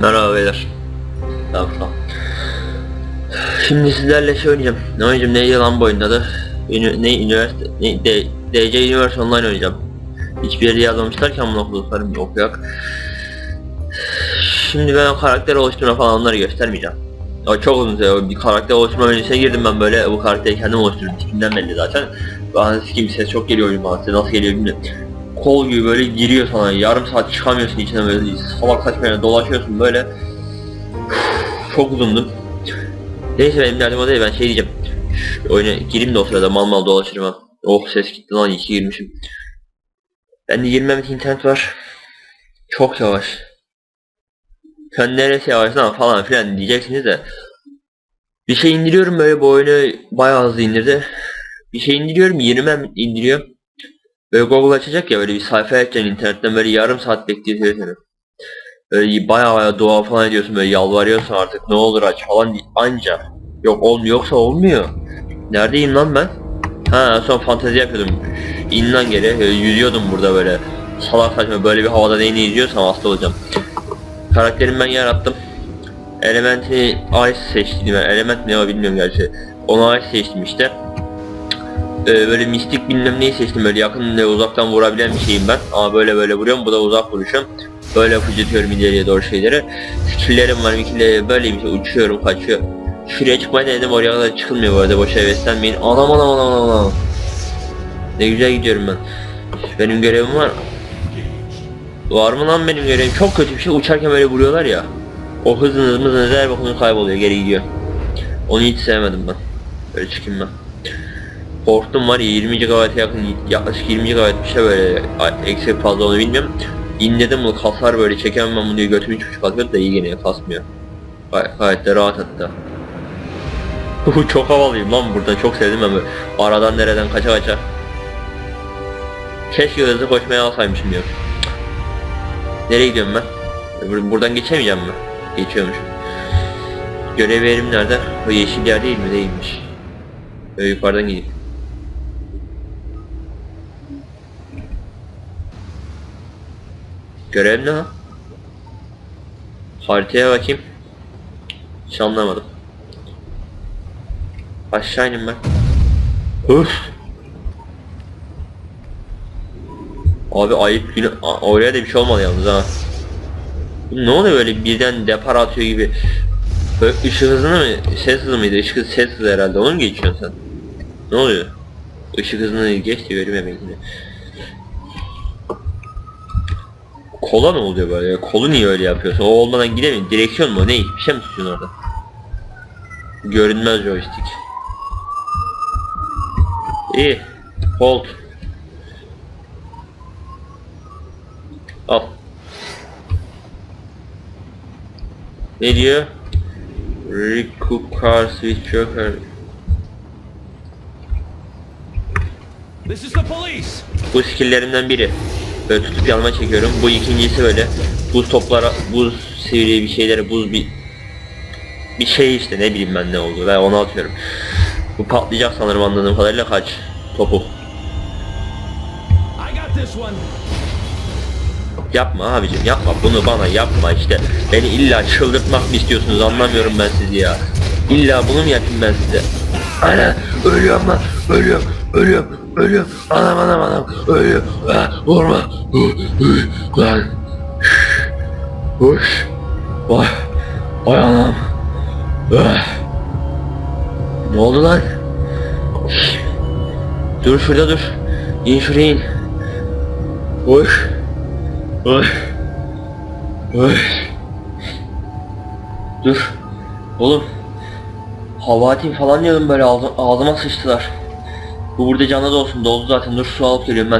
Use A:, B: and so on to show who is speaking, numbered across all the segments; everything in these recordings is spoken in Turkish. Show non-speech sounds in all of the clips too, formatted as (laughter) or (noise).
A: Merhaba beyler. Tamam tamam. Şimdi sizlerle şey oynayacağım. Ne oynayacağım? Neydi lan bu oyunun adı? Ünü, ne üniversite? Ne, D, DC Universe Online oynayacağım. Hiçbir yere yazmamışlar ki amına koyduklarım yok yok. Şimdi ben karakter oluşturma falan onları göstermeyeceğim. O çok uzun süre. Bir karakter oluşturma menüsüne girdim ben böyle. Bu karakteri kendim oluşturdum. Tipinden belli zaten. Bana sikim ses çok geliyor oyun bana. Nasıl geliyor bilmiyorum. Kol gibi böyle giriyor sana. Yarım saat çıkamıyorsun içinden böyle. Salak saçma dolaşıyorsun böyle. Çok uzundu. Neyse benim derdim o değil ben şey diyeceğim. Şu oyuna gireyim de o sırada mal mal dolaşırım ha. Oh ses gitti lan iyi ki girmişim. Ben de girmem için internet var. Çok yavaş. Sen neresi yavaş lan falan filan diyeceksiniz de. Bir şey indiriyorum böyle bu oyunu bayağı hızlı indirdi. Bir şey indiriyorum 20 indiriyor. Böyle Google açacak ya böyle bir sayfa açacaksın internetten böyle yarım saat bekletiyor seni. Böyle bayağı bayağı dua falan ediyorsun böyle yalvarıyorsun artık ne olur aç falan anca. Yok olmuyor yoksa olmuyor. Neredeyim lan ben? Ha son fantezi yapıyordum. İn lan geri yüzüyordum burada böyle. Salak saçma böyle bir havada neyini izliyorsam hasta olacağım. Karakterimi ben yarattım. Elementini Ice seçtim. ben. Element ne o bilmiyorum gerçi. Onu Ice seçtim işte. Ee, böyle mistik bilmem neyi seçtim böyle yakın ve uzaktan vurabilen bir şeyim ben. Ama böyle böyle vuruyorum bu da uzak vuruşum. Böyle fıcıtıyorum ileriye doğru şeyleri. Skillerim var mikille böyle bir şey uçuyorum kaçıyor. Şuraya çıkmayı denedim oraya kadar çıkılmıyor bu arada boşa heveslenmeyin. Anam anam anam anam anam. Ne güzel gidiyorum ben. Benim görevim var. Var mı lan benim görevim? Çok kötü bir şey uçarken böyle vuruyorlar ya. O hızınız mızınız her bakımda kayboluyor geri gidiyor. Onu hiç sevmedim ben. Böyle çıkayım ben. Korktum var ya 20 GB'a yakın yaklaşık 20 GB bir şey böyle eksik fazla onu bilmiyorum. İnledim bunu kasar böyle çekemem ben bunu diye götümü üç buçuk atıyor da iyi gene kasmıyor. Gay gayet de rahat hatta. (laughs) çok havalıyım lan burada çok sevdim ben böyle. Aradan nereden kaça kaça. Keşke hızlı koşmaya alsaymışım diyor. Nereye gidiyorum ben? Bur- Buradan geçemeyeceğim mi? Geçiyormuşum. Görev yerim nerede? O yeşil yer değil mi? Değilmiş. Böyle yukarıdan gideyim. Görev ne ha? Haritaya bakayım. Hiç anlamadım. Aşağı ineyim ben. Öf. Abi ayıp A- oraya da bir şey olmadı yalnız ha. Ne oluyor böyle birden depar atıyor gibi. Böyle ışık hızını mı? Ses hızı mıydı? Işık hızı ses hızı herhalde. Onu mu geçiyorsun sen? Ne oluyor? Işık hızını geç yine. Kola ne oluyor böyle? Kolu niye öyle yapıyorsun? O olmadan gidemiyorsun. Direksiyon mu? Ne? Bir şey mi tutuyorsun orada? Görünmez joystick. İyi. Hold. Al. Ne diyor? Recoup car switch joker.
B: This is the police.
A: Bu skilllerimden biri. Böyle tutup yanıma çekiyorum. Bu ikincisi böyle buz toplara, buz sivri bir şeylere, buz bir bir şey işte ne bileyim ben ne oldu. Ben onu atıyorum. Bu patlayacak sanırım anladığım kadarıyla kaç topu. Yapma abicim yapma bunu bana yapma işte. Beni illa çıldırtmak mı istiyorsunuz anlamıyorum ben sizi ya. İlla bunu mu yapayım ben size? Ana (clears throat) ölüyorum lan ölüyorum ölüyorum ölüyorum anam anam anam ölüyorum ah, vurma lan Hoş Vay Vay anam. Ne oldu lan? Dur şurada dur İn şuraya in Hoş Oy. Oy. Dur. Oğlum. Hava atayım falan diyordum böyle ağzı- ağzıma sıçtılar. Bu burada canlı da olsun doldu zaten dur su alıp geliyorum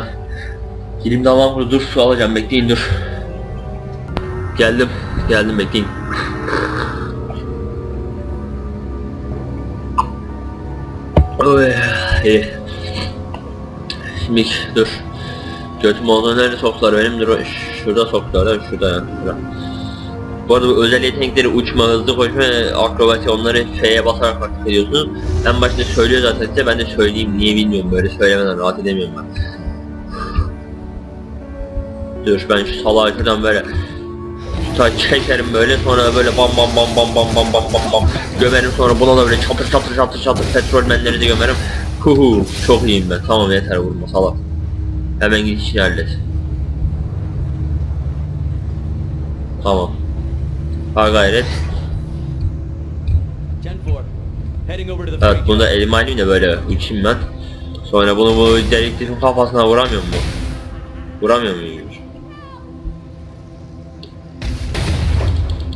A: ben. De Allah'ım burada dur su alacağım bekleyin dur. Geldim. Geldim bekleyin. Oy. iyi. Şimdi dur. Götüm olduğu nerede soktular benim dur şurada soktular şurada ya şurada. Bu arada bu özel yetenekleri uçma, hızlı koşma, akrobasi onları F'ye basarak takip ediyorsunuz. En başta söylüyor zaten size ben de söyleyeyim niye bilmiyorum böyle söylemeden rahat edemiyorum ben. Dur ben şu salağı şuradan böyle Sonra çekerim böyle sonra böyle bam bam bam bam bam bam bam bam bam gömerim sonra buna da böyle çatır çatır çatır çatır petrolmenleri de gömerim. Hu hu çok iyiyim ben tamam yeter vurma salak. Hemen git işini. Tamam. Ha gayret.
B: 10-4. Heading over to the
A: Evet bunu da elime da böyle uçayım ben. Sonra bunu bu dedektifin kafasına vuramıyor mu? Vuramıyor muyum?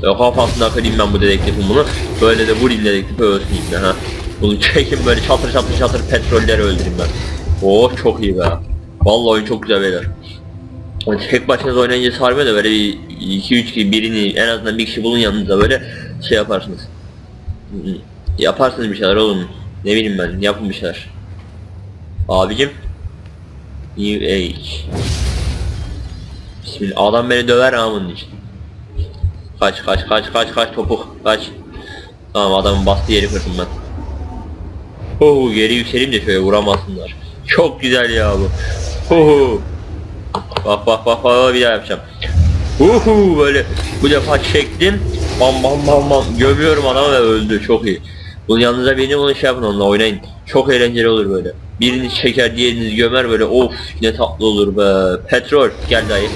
A: Kafasına kırayım ben bu dedektifin bunu. Böyle de vurayım dedektifi ölsün ha. Bunu çekin böyle çatır çatır çatır petrolleri öldüreyim ben. Oh çok iyi be. Vallahi oyun çok güzel beyler. Yani tek başınıza oynayınca sarmıyor da böyle 2-3 kişi birini en azından bir kişi bulun yanınıza böyle şey yaparsınız. Yaparsınız bir şeyler oğlum. Ne bileyim ben yapın bir şeyler. Abicim. New Age. Bismillah. Adam beni döver ha bunun için. Kaç kaç kaç kaç kaç topuk kaç. Tamam adamın bastığı yeri kırdım ben. Oho geri yükseleyim de şöyle vuramazsınlar. Çok güzel ya bu. Oho. Bak bak bak bak bir daha yapacağım. Uhu böyle bu defa çektim. Bam bam bam bam gömüyorum adamı ve öldü çok iyi. Bunun yanınıza birini bunu şey yapın onunla oynayın. Çok eğlenceli olur böyle. Birini çeker diğerinizi gömer böyle of ne tatlı olur be. Petrol gel dayı.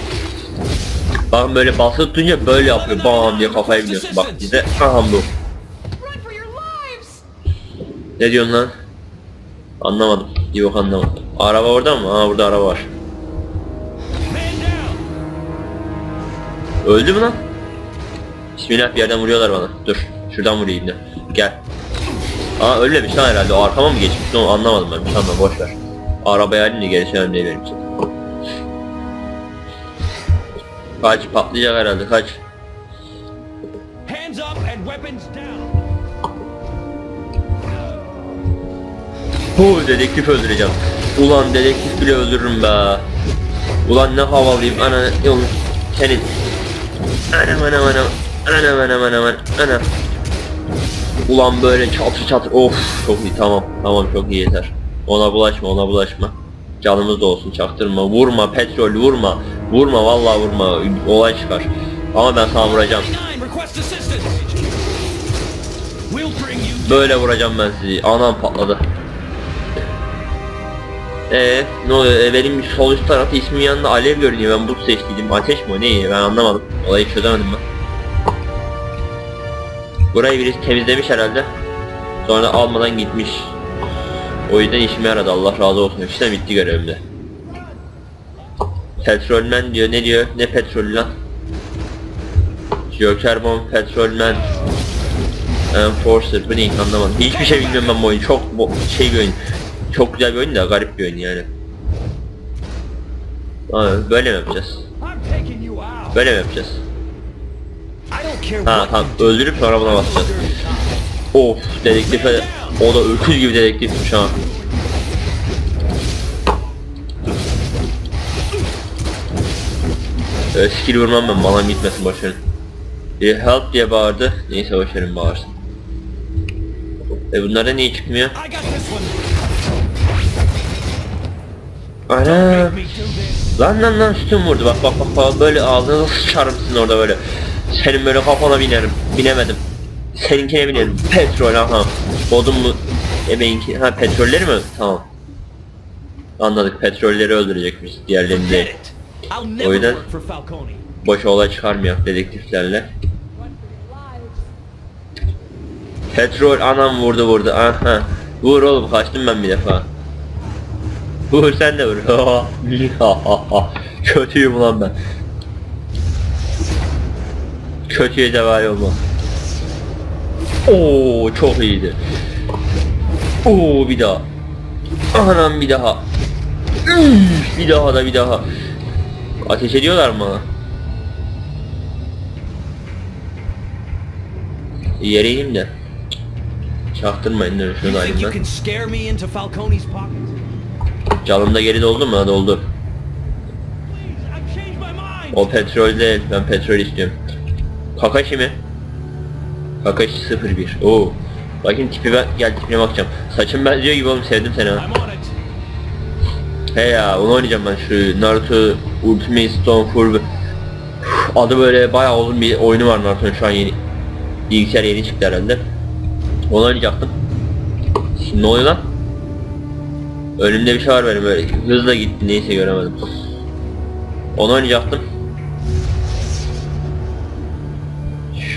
A: Bakın böyle basılı tutunca böyle yapıyor bam diye kafayı biliyorsun bak bize aha bu. Ne diyorsun lan? Anlamadım. Yok anlamadım. Araba orada mı? Aa burada araba var. Öldü mü lan? Bismillah bir yerden vuruyorlar bana. Dur. Şuradan vurayım da. Gel. Aa ölmemiş lan herhalde. O arkama mı geçmiş? Onu anlamadım ben. Tamam boş ver. Arabaya halinde gerisi önemli değil benim için. Kaç patlayacak herhalde kaç.
B: Hands up and weapons down.
A: Hu dedektif öldüreceğim. Ulan dedektif bile öldürürüm be. Ulan ne havalıyım ana yolun senin. Anam anam anam. Anam anam anam anam. Ulan böyle çatır çatır. Of çok iyi tamam. Tamam çok iyi yeter. Ona bulaşma ona bulaşma. Canımız da olsun çaktırma. Vurma petrol vurma. Vurma vallahi vurma. Olay çıkar. Ama ben sana vuracağım.
B: 9, request assistance. We'll bring you
A: Böyle vuracağım ben sizi. Anam patladı. Ee, ne oluyor? Ee, benim sol üst tarafta ismin yanında alev görünüyor. Ben bu seçtiydim. Ateş mi o? Ne? Ben anlamadım. Olayı çözemedim ben. Burayı birisi temizlemiş herhalde. Sonra almadan gitmiş. O yüzden işime yaradı. Allah razı olsun. İşte bitti görevimde. Petrolmen diyor. Ne diyor? Ne petrolü lan? Joker Bomb Petrolmen Enforcer bu ne anlamadım. Hiçbir şey bilmiyorum ben bu oyunu. Çok bo- şey bir oyun. Çok güzel bir oyun da garip bir oyun yani. Aa, böyle mi yapacağız? Böyle mi yapacağız? Ha tamam öldürüp sonra buna basacağız. Of dedektife o da öküz gibi dedektifmiş ha. Ee, skill vurmam ben bana gitmesin boşverin. Bir help diye bağırdı. Neyse boşverin bağırsın. E bunlara niye çıkmıyor? Ana. Lan lan lan sütun vurdu bak bak bak bak böyle ağzına sıçarım sizin orada böyle. Senin böyle kafana binerim. Binemedim. Seninkine binerim. Petrol aha. Bodum mu? Ebeğinki. Ha petrolleri mi? Tamam. Anladık petrolleri öldürecekmiş diğerlerini değil. O yüzden-. Boş olay çıkarmıyor dedektiflerle. Petrol anam vurdu vurdu. Aha. Vur oğlum kaçtım ben bir defa. Vur sen de vur. (laughs) Kötüyüm ulan ben. Kötüye devay olma. Oo çok iyiydi. Oo bir daha. Anam bir daha. Üf, bir daha da bir daha. Ateş ediyorlar mı? Yere ineyim de. Çaktırmayın şunu
B: think
A: Canım da geri doldu mu? Doldu. O petrol değil. Ben petrol istiyorum. Kakashi mi? Kakashi 01. Oo. Bakayım tipi ben gel tipine bakacağım. Saçım benziyor gibi oğlum sevdim seni ha. He ya onu oynayacağım ben şu Naruto Ultimate Stone Full Adı böyle bayağı uzun bir oyunu var Naruto'nun şu an yeni. Bilgisayar yeni çıktı herhalde. Onu oynayacaktım. Şimdi ne oluyor lan? Önümde bir şey var benim böyle hızla gitti neyse göremedim. Onu oynayacaktım.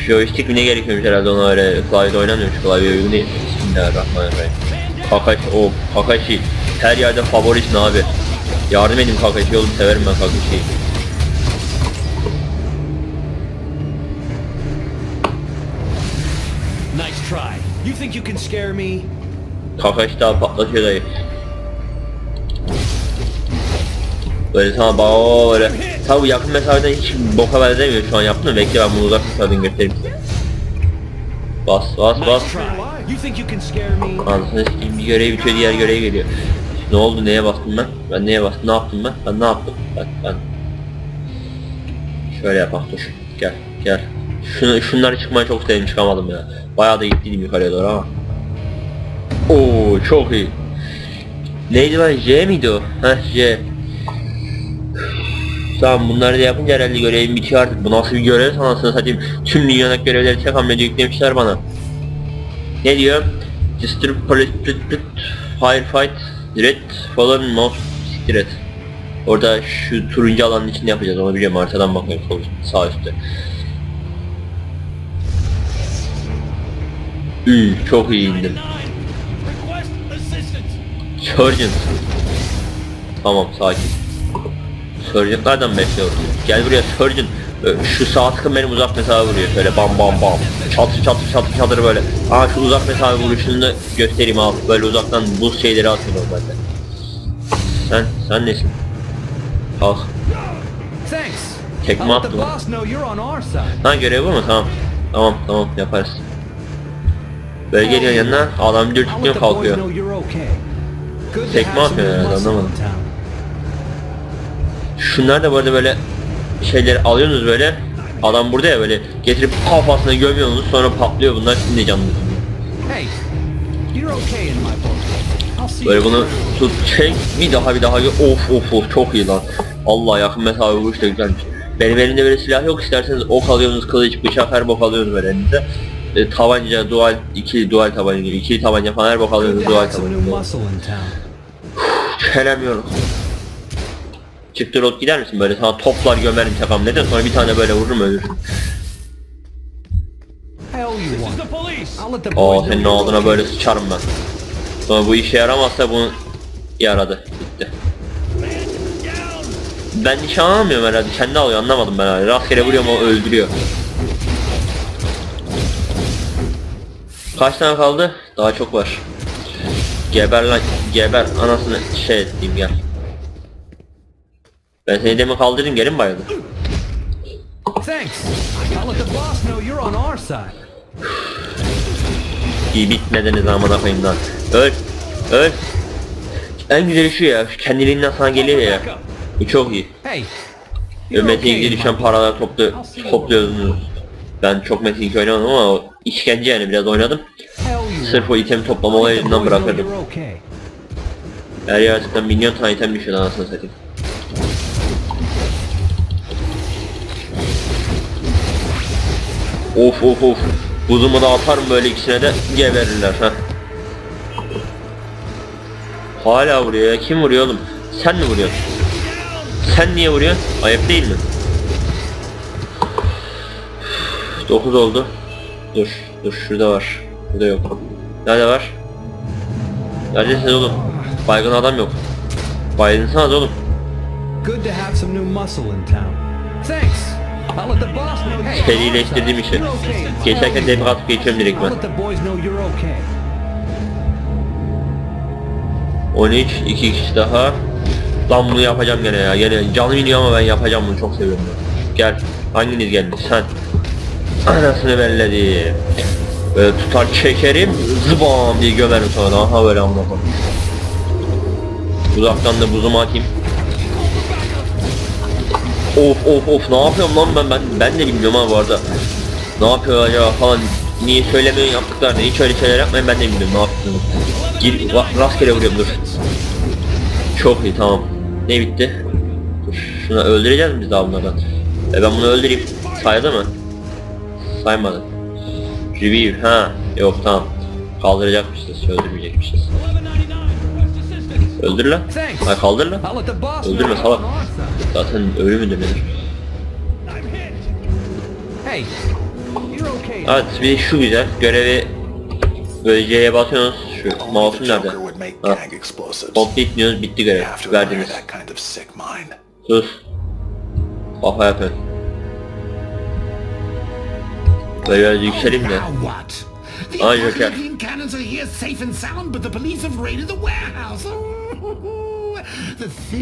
A: Joystick mi ne gerekiyormuş herhalde ona öyle klavyede oynamıyormuş klavye uygun değil. Bismillahirrahmanirrahim. Kakashi, o Kakashi her yerde favorisin abi. Yardım edin Kakashi oğlum severim ben Kakashi'yi.
B: Nice try. You think you can scare me?
A: Kakashi daha patlatıyor dayı. Böyle sana bak öyle. Tabi yakın mesafeden hiç boka benzemiyor şu an yaptım bekle ben bunu uzak mesafeden göstereyim size. Bas bas bas. Anasını sikeyim bir görev bitiyor diğer göreve geliyor. Ne oldu neye bastım ben? Ben neye bastım? Ne yaptım ben? Ben ne yaptım? Ben ben. Şöyle yapak dur. Gel gel. Şunu, şunları çıkmaya çok sevdim çıkamadım ya. Bayağı da gittiydim yukarıya doğru ama. Oo çok iyi. Neydi lan J miydi o? Heh J. Tamam bunları da yapınca herhalde görevim bitiyor artık. Bu nasıl bir görev sanatını satayım. Tüm dünyadaki görevleri tek hamlede yüklemişler bana. Ne diyor? Disturb firefight red fallen most siktir et. Orada şu turuncu alanın içinde yapacağız onu biliyorum haritadan bakıyorum sol sağ üstte. Üy, çok iyi indim.
B: 99. Request assistance.
A: Surgeon. Tamam sakin. Surgeon'lardan bekliyorum. Gel buraya Surgeon. Ö, Şu sağ tıkım benim uzak mesafe vuruyor şöyle bam bam bam. Çatır çatır çatır çatır böyle. Aa şu uzak mesafe vuruşunu da göstereyim abi. Böyle uzaktan buz şeyleri atıyor normalde. Sen, sen nesin?
B: Thanks.
A: Tekme
B: our side.
A: Ha görev bu mu? Tamam. Tamam tamam yaparız. Böyle geliyor yanına adam
B: boys
A: kalkıyor. Tekme atıyor
B: in
A: anlamadım. Şunlar da bu arada böyle şeyleri alıyorsunuz böyle adam burada ya böyle getirip kafasına gömüyorsunuz sonra patlıyor bunlar şimdi canlı. Böyle bunu tut çek bir daha bir daha of of of çok iyi lan. Allah yakın mesafe vuruş da güzelmiş. Benim elimde böyle silah yok isterseniz ok alıyorsunuz kılıç bıçak her bok alıyorsunuz böyle elinizde. E, tabanca dual ikili dual tabanca ikili tabanca falan her bok alıyorsunuz dual tabanca. Çelemiyorum. Çıktı rot gider misin böyle sana toplar gömerim çakam neden sonra bir tane böyle vururum ölür.
B: I owe you
C: This is
B: one.
C: the police.
B: I'll let the
A: Aa senin ağzına böyle sıçarım ben. Sonra bu işe yaramazsa bunu yaradı. Bitti. Ben nişan almıyorum herhalde. Kendi alıyor anlamadım ben herhalde. Rastgele vuruyorum o öldürüyor. Kaç tane kaldı? Daha çok var. Geber lan geber anasını şey ettiğim gel. Ben seni demin kaldırdım geri mi bayıldın?
B: Thanks. I'll let the boss know you're on our side.
A: İyi bitmediniz amına koyayım lan. Öl. Öl. En güzeli şu ya. şu Kendiliğinden sana geliyor ya. Bu çok iyi.
B: Hey,
A: Metin ilgili düşen paraları toplu topluyordunuz. Ben çok Metin 2 oynamadım ama o işkence yani biraz oynadım. Sırf o itemi toplama olayından bırakırdım. Her yaratıktan milyon tane item düşüyor anasını satayım. Of of of. Buzumu da atarım böyle ikisine de geberirler ha. Hala vuruyor ya. Kim vuruyor oğlum? Sen mi vuruyorsun? Sen niye vuruyorsun? Ayıp değil mi? 9 oldu. Dur, dur şurada var. Burada yok. Nerede var? Neredesiniz oğlum? Baygın adam yok. Baygınsınız oğlum.
B: Good to have some new muscle in town. Thanks. Hey,
A: Serileştirdiğim işi. Geçerken demir atıp geçiyorum direkt ben.
B: let the boys know you're okay.
A: 13, iki kişi daha. Lan bunu yapacağım gene ya. Gene canım iniyor ama ben yapacağım bunu çok seviyorum ben. Gel. Hanginiz geldi? Sen. Anasını belledim. Böyle tutar çekerim. Zıbam diye gömerim sonra. Aha böyle amına. Uzaktan da buzumu atayım. Of of of ne yapıyorum lan ben ben ben de bilmiyorum ha bu arada. Ne yapıyor acaba falan niye söylemiyorsun yaptıklarını hiç öyle şeyler yapmayın ben de bilmiyorum ne yaptığını. Gir ra- rastgele vuruyorum dur. Çok iyi tamam. Ne bitti? Dur şunu öldüreceğiz mi biz daha bunlardan? E ben bunu öldüreyim. Saydı mı? Saymadı. Review ha. Yok tamam. Kaldıracakmışız, öldürmeyecekmişiz. Öldür lan.
B: Thanks.
A: Ha kaldır lan. Öldürme salak. Zaten ölü
B: you're okay.
A: Evet bir şu güzel. Görevi böyle C'ye basıyorsunuz. Şu mouse'un nerede?
C: Joker
A: Ha. Complete diyoruz bitti görev. Verdiniz.
C: that kind of sick mind.
A: Sus. Kafa yapın. Böyle biraz yükselim de.
D: Now what?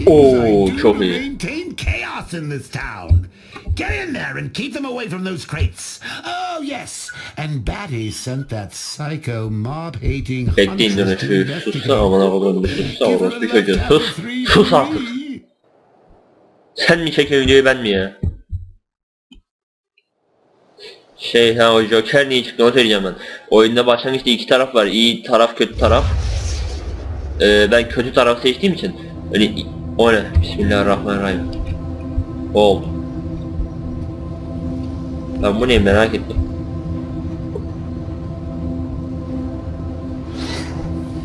D: Do
A: çok iyi.
D: maintain chaos in this town. Get in there and keep them away from those crates. Oh yes, and Batty sent that psycho mob-hating
A: Bekleyin dönüşü. Sussa koyduğum bir sussa çocuğu. Sus.
D: three
A: Sus artık.
D: free.
A: Sen mi çekiyorsun videoyu ben mi ya? Şey ha o Joker niye çıktı onu söyleyeceğim ben. Oyunda başlangıçta iki taraf var. İyi taraf kötü taraf. Ee, ben kötü taraf seçtiğim için öyle ne? Bismillahirrahmanirrahim. Oldu. Ben bu ne merak ettim.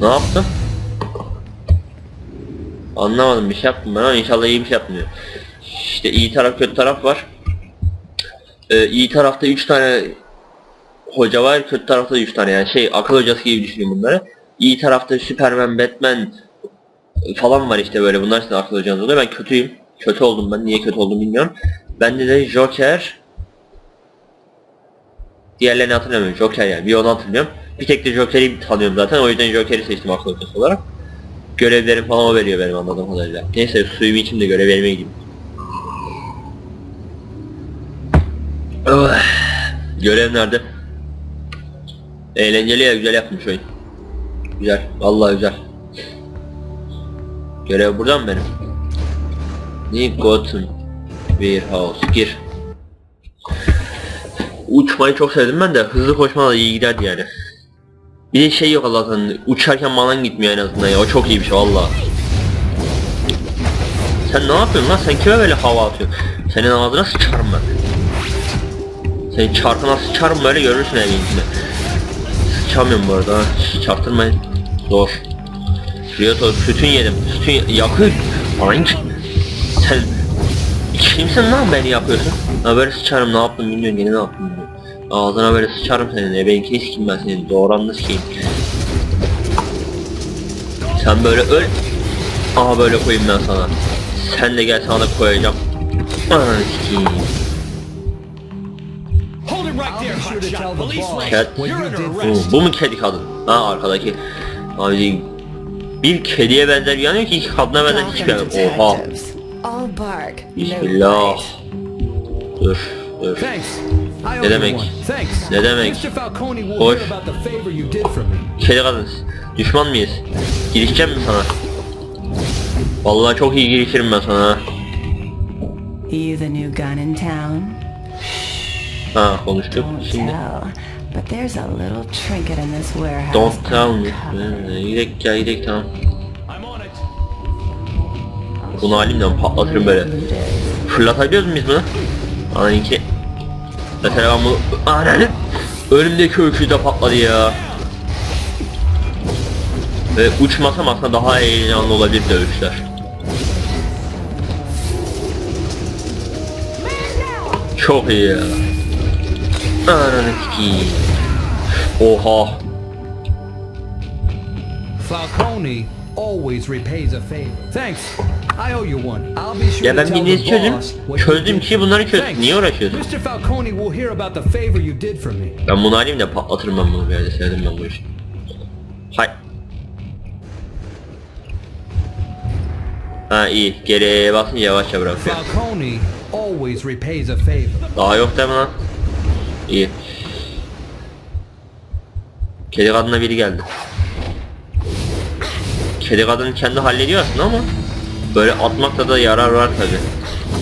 A: Ne yaptım? Anlamadım bir şey yaptım ben ama inşallah iyi bir şey yapmıyor. İşte iyi taraf kötü taraf var. Ee, iyi tarafta 3 tane hoca var, kötü tarafta 3 tane yani şey akıl hocası gibi düşünün bunları. İyi tarafta Superman, Batman falan var işte böyle bunlar sizin akıl hocanız oluyor. Ben kötüyüm. Kötü oldum ben. Niye kötü oldum bilmiyorum. Bende de Joker Diğerlerini hatırlamıyorum. Joker yani. Bir onu hatırlıyorum. Bir tek de Joker'i tanıyorum zaten. O yüzden Joker'i seçtim akıl hocası olarak. Görevlerim falan o veriyor benim anladığım kadarıyla. Neyse suyu bir içeyim de görev vermeye gideyim. (sighs) Görev nerede? Eğlenceli ya güzel yapmış oyun. Güzel. Vallahi güzel. Görev buradan benim? Nick Gotham Warehouse gir. Uçmayı çok sevdim ben de hızlı koşma da iyi giderdi yani. Bir de şey yok Allah'tan uçarken malan gitmiyor en azından ya o çok iyi bir şey valla. Sen ne yapıyorsun lan sen kime böyle hava atıyorsun? Senin ağzına sıçarım ben. Senin çarkına sıçarım böyle görürsün evin içinde. Sıçamıyorum bu arada ha. Çarptırmayın. Zor. Rioto sütün yedim. Sütün yakıyor. Aynı. Sen kimsin lan beni yapıyorsun? Ha böyle sıçarım ne yaptım bilmiyorum yine ne yaptım bilmiyorum. Ağzına böyle sıçarım senin ebeninkini sikeyim ben senin doğranını sikeyim. Sen böyle öl. Aha böyle koyayım ben sana. Sen de gel sana da koyacağım. Ananı sikeyim. Cat. Oo, bu mu kedi kadın? Ha arkadaki. Abi bir kediye benzer yanıyor ki iki kadına benzer hiçbir yanıyor. Oha. Bismillah. Dur dur. Ne demek? Ne demek?
B: Me.
A: Kedi kadın. Düşman mıyız? Girişeceğim mi sana? Vallahi çok iyi girişirim ben sana. ha. Konuştuk. Şimdi.
E: But there's a little trinket in this warehouse.
A: Don't tell me. Ee, Gidek gel gidek tamam. Bunu halimden patlatırım böyle. Fırlatabiliyoruz muyuz bunu? Ananınki. Mesela ben bunu... Ananın! Önümdeki öküz de patladı ya. Ve uçmasam aslında daha heyecanlı olabilir dövüşler. Çok iyi ya. Ananı. Oha.
B: Falcone always repays a favor. Thanks. I owe you one. I'll be sure
A: Ya ben bildiğinizi
B: you
A: Çözdüğüm kişi bunları çöz.
B: Thanks.
A: Niye uğraşıyorsun?
B: Mr. Falcone will hear about the favor you did for me.
A: Ben bunu alayım da patlatırım ben bunu bir yerde sevdim ben bu işi. Hay. Ha iyi. Geriye basınca yavaşça bırakıyor.
B: Falcone always repays a favor.
A: Daha yok mi lan? İyi. Kedi kadına biri geldi. Kedi kadın kendi hallediyor aslında ama böyle atmakta da yarar var tabi.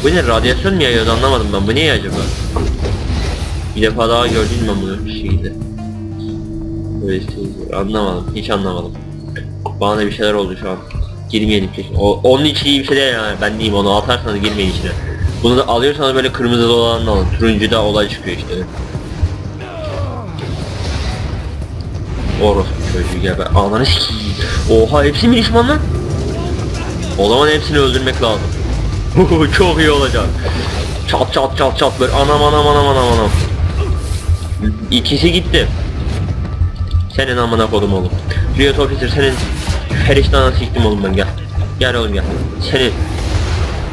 A: Bu ne radyasyon mu yayıyordu anlamadım ben. Bu ne acaba? Bir defa daha gördüm ben bunu bir şekilde. Böyle işte, anlamadım. Hiç anlamadım. Bana da bir şeyler oldu şu an. Girmeyelim kesin. O, onun için iyi bir şey değil yani. Ben diyeyim onu atarsanız girmeyin içine. Bunu da alıyorsanız böyle kırmızı olanını alın. Turuncuda olay çıkıyor işte. Orospu çocuğu geber. Ananı. Oha hepsi mi düşman lan? O zaman hepsini öldürmek lazım. Çok iyi olacak. Çat çat çat çat böyle anam anam anam anam anam. İkisi gitti. Senin amına kodum oğlum. Riot Officer senin periştahına siktim oğlum ben gel. Gel oğlum gel. Senin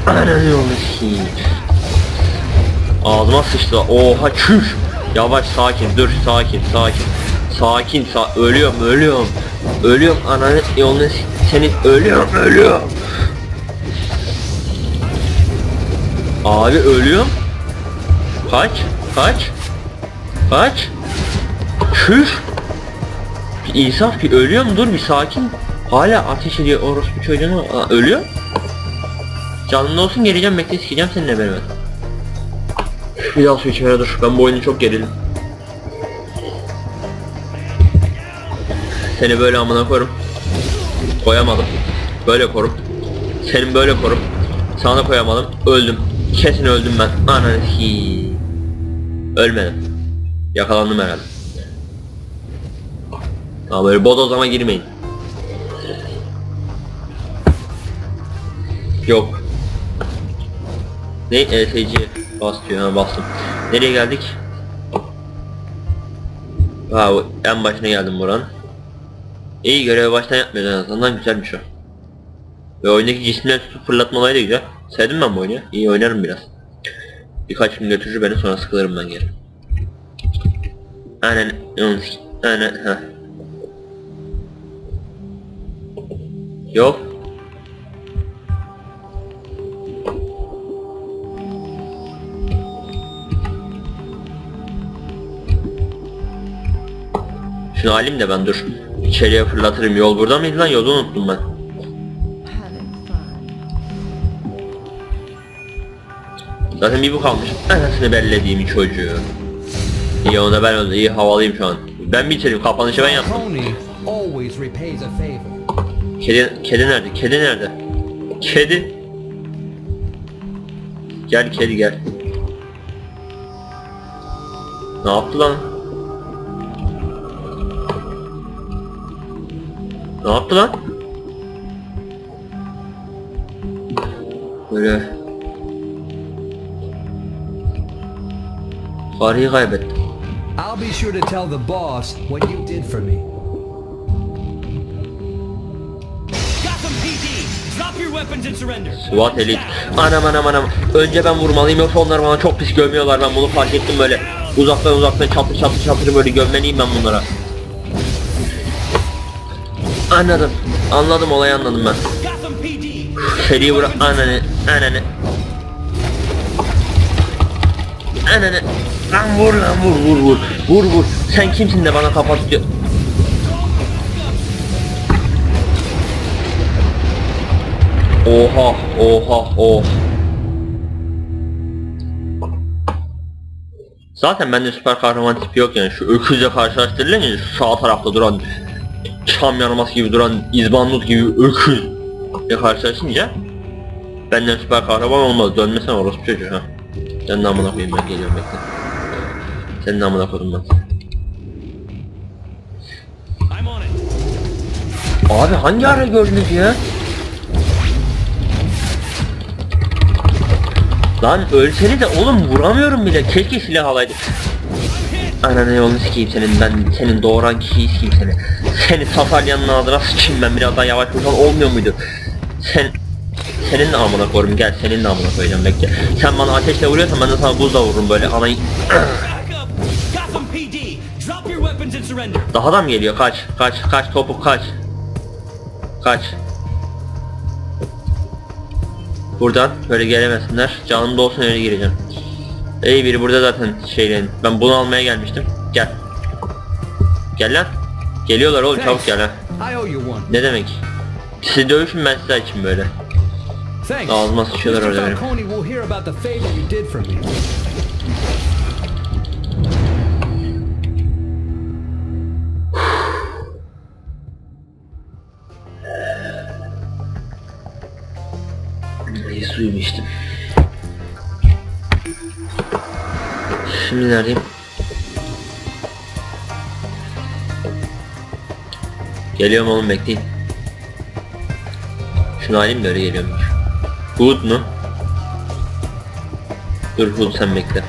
A: Ananı sikeyim. Ağzıma sıçtı. Oha çüş. Yavaş sakin dur sakin sakin. Sakin sa ölüyorum ölüyorum. Ölüyorum ananı yolunu senin ölüyorum ölüyorum. Abi ölüyorum. Kaç kaç kaç. Çüş. Bir insaf bir ölüyorum dur bir sakin. Hala ateş ediyor orospu çocuğunu. Aa, ölüyor. Canlı olsun geleceğim bekle sikeceğim seninle beraber. Bir daha su içmeye dur. Ben bu oyunu çok gerildim. Seni böyle amına koyarım. Koyamadım. Böyle korum. Senin böyle korum. Sana koyamadım. Öldüm. Kesin öldüm ben. Ananı hi. Ölmedim. Yakalandım herhalde. Ama böyle bodozlama girmeyin. Yok. Ne? ESC bas diyor. Ha bastım. Nereye geldik? Bu en başına geldim buranın. İyi görevi baştan yapmıyoruz en azından güzelmiş o. Ve oyundaki cisimleri tutup fırlatma da güzel. Sevdim ben bu oyunu. İyi oynarım biraz. Birkaç gün götürür beni sonra sıkılırım ben geri. Aynen. Aynen. Ha. Yok. Şunu alayım da ben dur. İçeriye fırlatırım. Yol burada mıydı lan? Yolu unuttum ben. Zaten bir bu kalmış. Anasını bellediğim çocuğu. İyi ona ben öldüm. İyi havalıyım şu an. Ben bitireyim. Kapanışı ben yaptım. Kedi, kedi nerede? Kedi nerede? Kedi. Gel kedi gel. Ne yaptı lan? Ne yaptı lan? Böyle. Farıyı kaybettim.
B: I'll be sure to tell the boss what you did for me.
C: Gotham PD, drop your weapons and surrender.
A: SWAT elit. Anam anam anam. Önce ben vurmalıyım yoksa onlar bana çok pis gömüyorlar. Ben bunu fark ettim böyle. Uzaktan uzaktan çatır çatır çatır böyle gömmeliyim ben bunlara. Anladım. Anladım olayı anladım ben. Seri vur ananı ananı. Ananı. Lan vur lan vur vur vur. Vur vur. Sen kimsin de bana kapat diyor. Oha oha oh. Zaten bende süper kahraman tipi yok yani şu öküzle karşılaştırılınca sağ tarafta duran Şam yanması gibi duran İzbandut gibi öküz ile karşılaşınca benden süper kahraman olmaz dönmesen orospu çocuğu ha Sen namına koyayım ben geliyorum bekle Senin namına koydum ben. Abi hangi ara gördünüz ya? Lan ölseni de oğlum vuramıyorum bile. Keşke silah alaydı. Ananı yolunu sikeyim senin ben senin doğuran kişiyi sikeyim seni. Seni Safalyan'ın ağzına sıçayım ben biraz daha yavaş vursan olmuyor muydu? Sen senin de amına koyarım gel senin de amına koyacağım bekle. Sen bana ateşle vuruyorsan ben de sana buzla vururum böyle anayı. Daha da mı geliyor? Kaç, kaç, kaç topuk kaç. Kaç. Buradan böyle gelemesinler. Canım da olsun öyle gireceğim. İyi biri burada zaten şeylerin. Ben bunu almaya gelmiştim. Gel. Gel lan. Geliyorlar oğlum çabuk gel ha. Ne demek? Siz dövüşün ben size için böyle. Ağzıma sıçıyorlar orada benim. İyi suyumu içtim. Şimdi neredeyim? Geliyorum oğlum bekleyin. Şunu alayım da öyle geliyorum. Hood mu? Dur Hood sen bekle.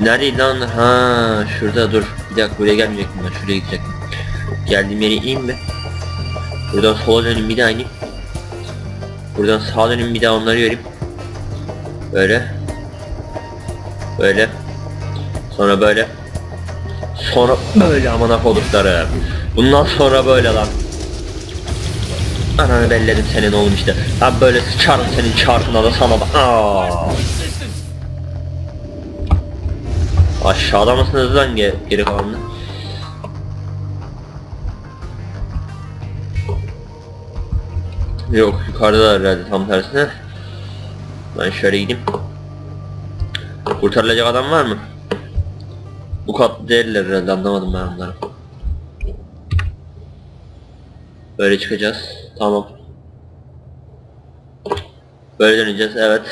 A: Neredeydi lan? Ha şurada dur. Bir dakika buraya gelmeyecektim ben şuraya gidecektim. Geldiğim yere ineyim mi? Buradan sola döneyim bir daha ineyim. Buradan sağa döneyim bir daha onları göreyim. Böyle. Böyle. Sonra böyle. Sonra böyle amına kodukları. Bundan sonra böyle lan. Ananı belledim senin oğlum işte. Ben böyle sıçarım senin çarpına da sana da. Aa. Aşağıda mısınız lan ge geri kalanını? Yok yukarıda herhalde tam tersine. Ben şöyle gideyim. Kurtarılacak adam var mı? Bu kat değiller herhalde anlamadım ben onları. Böyle çıkacağız. Tamam. Böyle döneceğiz evet.